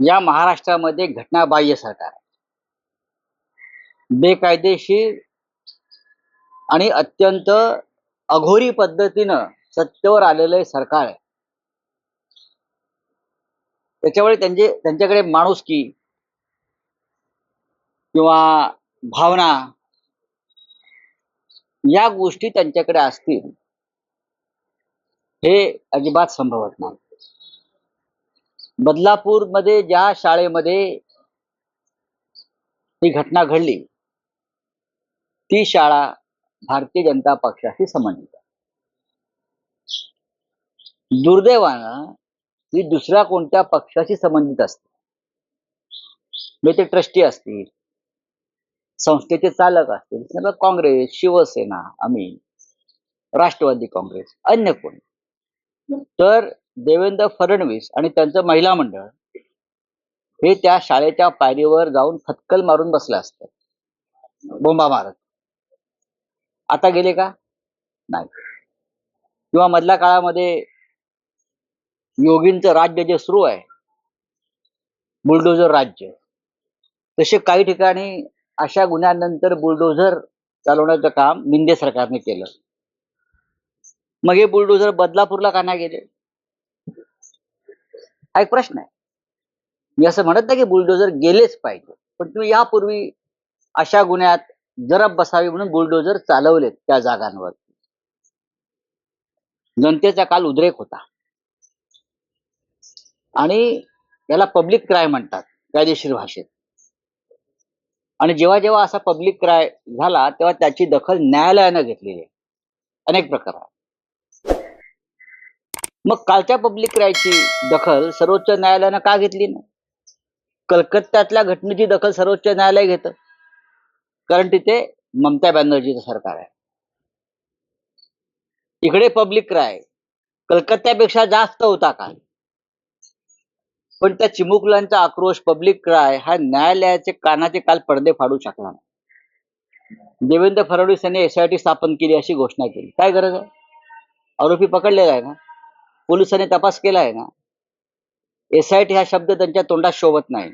या महाराष्ट्रामध्ये घटनाबाह्य सरकार बेकायदेशीर आणि अत्यंत अघोरी पद्धतीनं सत्तेवर आलेलं सरकार आहे. त्याच्यामुळे त्यांचे त्यांच्याकडे माणुसकी किंवा भावना या गोष्टी त्यांच्याकडे असतील हे अजिबात संभवत नाही. बदलापूरमध्ये ज्या शाळेमध्ये ही घटना घडली ती शाळा भारतीय जनता पक्षाशी संबंधित आहे. दुर्दैवानं ही दुसऱ्या कोणत्या पक्षाशी संबंधित असते? म्हणजे ते ट्रस्टी असतील संस्थेचे चालक असतील काँग्रेस शिवसेना आम्ही राष्ट्रवादी काँग्रेस अन्य कोणी. तर देवेंद्र फडणवीस आणि त्यांचं महिला मंडळ हे त्या शाळेच्या पायरीवर जाऊन फटकल मारून बसले असतात बोंबा मारत. आता गेले का? नाही. किंवा मधल्या काळामध्ये योगींचं राज्य जे सुरू आहे बुलडोजर राज्य तसे काही ठिकाणी अशा गुन्ह्यानंतर बुलडोझर चालवण्याचं काम मिंदे सरकारने केलं. मग हे बुलडोझर बदलापूरला का नाही गेले? हा एक प्रश्न आहे? मी असं म्हणत नाही की बुलडोजर गेलेच पाहिजे. पण तुम्ही यापूर्वी अशा गुन्ह्यात जरब बसावी म्हणून बुलडोजर चालवलेत त्या जागांवर. जनतेचा काल उद्रेक होता. आणि याला पब्लिक क्राय म्हणतात कायदेशीर भाषेत. आणि जेव्हा जेव्हा असा पब्लिक क्राय झाला तेव्हा त्याची दखल न्यायालयानं घेतलेली आहे. अनेक प्रकारात मग कालच्या पब्लिक रायची दखल सर्वोच्च न्यायालयानं का घेतली नाही? कलकत्त्यातल्या घटनेची दखल सर्वोच्च न्यायालय घेतं. कारण तिथे ममता बॅनर्जीचं सरकार आहे. इकडे पब्लिक क्राय कलकत्त्यापेक्षा जास्त होता काल. पण त्या चिमुकल्यांचा आक्रोश पब्लिक क्राय हा न्यायालयाचे कानाचे काल पडदे फाडू शकला नाही. देवेंद्र फडणवीस यांनी एसआयटी स्थापन केली अशी घोषणा केली. काय गरज आहे? आरोपी पकडलेला आहे ना? पोलिसांनी तपास केला आहे ना एसआयटी हा शब्द त्यांच्या तोंडात शोभत नाही.